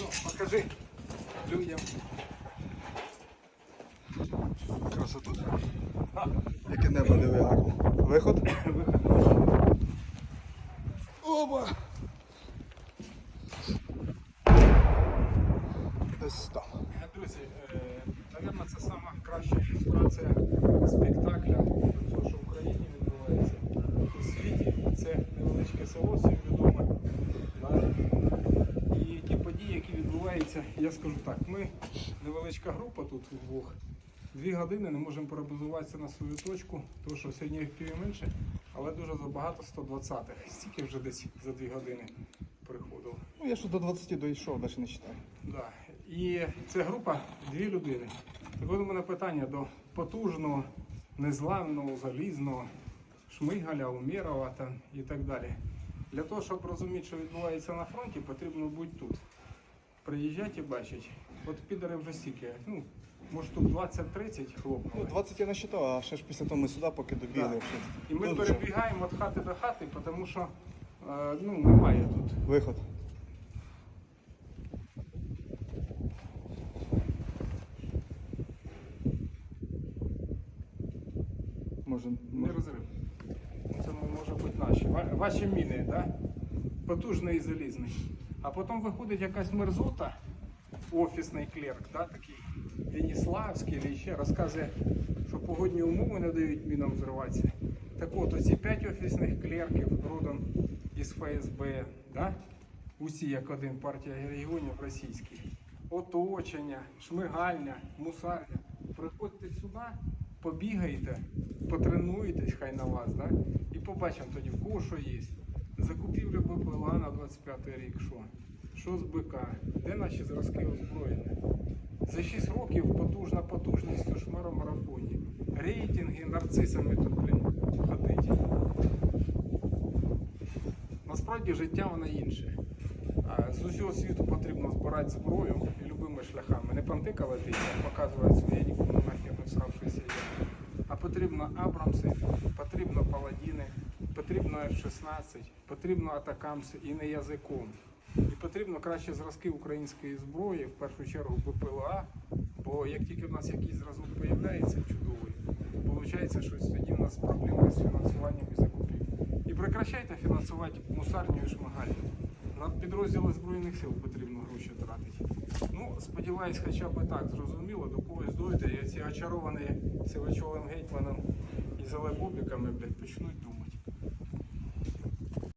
Ну, покажи людям. Красоту. Яке небо диви. Виход? Виход Опа! Десь там. Відбуваються, я скажу так, ми невеличка група тут вдвох. Дві години не можемо перебазуватися на свою точку, тому що сьогодні активів менше, але дуже забагато 120-х. Стільки вже десь за дві години приходило. Ну я ж до 20 дійшов, навіть не читаю. Да. І це група дві людини. Так от у мене питання до потужного, незламного, залізного Шмигаля, Умєрова там і так далі. Для того, щоб розуміти, що відбувається на фронті, потрібно бути тут. Приїжджати і бачити. От підари вже стільки, ну, може тут 20-30 Ну, 20 я не а ще ж після того ми сюди поки добігли. Так. І ми Тут перебігаємо від хати до хати, тому що е, ну, немає тут. Виход. Може, Не може. розрив. Це може бути наші. Ва- Ваші міни, да? потужний і залізний. А потім виходить якась мерзота, офісний клерк, да, такий Веніславський, чи ще розказує, що погодні умови не дають мінам взриватися. Так от, оці п'ять офісних клерків родом із ФСБ, да? усі як один партія регіонів російських. Оточення, шмигальня, мусарня. Приходьте сюди, побігайте, потренуєтесь хай на вас, да? і побачимо тоді, в кого що є. Закупівля БПЛА на 25 рік, що? Що з БК? Де наші зразки озброєння? За 6 років потужна потужність у шмаромарафоні. Рейтинги нарцисами тут, блін, ходить. Насправді життя воно інше. З усього світу потрібно збирати зброю і любими шляхами. Не пантикувати, показувати своє нікому нахер не всравшися. А потрібно Абрамси, потрібно паладіни, потрібно F-16, потрібно атакамси і не язиком. І потрібно краще зразки української зброї, в першу чергу БПЛА, бо як тільки в нас якийсь зразок з'являється чудовий, то виходить, що тоді в нас проблеми з фінансуванням і закупівлі. І прекращайте фінансувати мусарню і шмагальню. На підрозділи Збройних сил потрібно гроші сподіваюсь, хоча б так зрозуміло, до когось дойде, і ці очаровані Сивачовим гетьманом і зелебобіками, блядь, почнуть думати.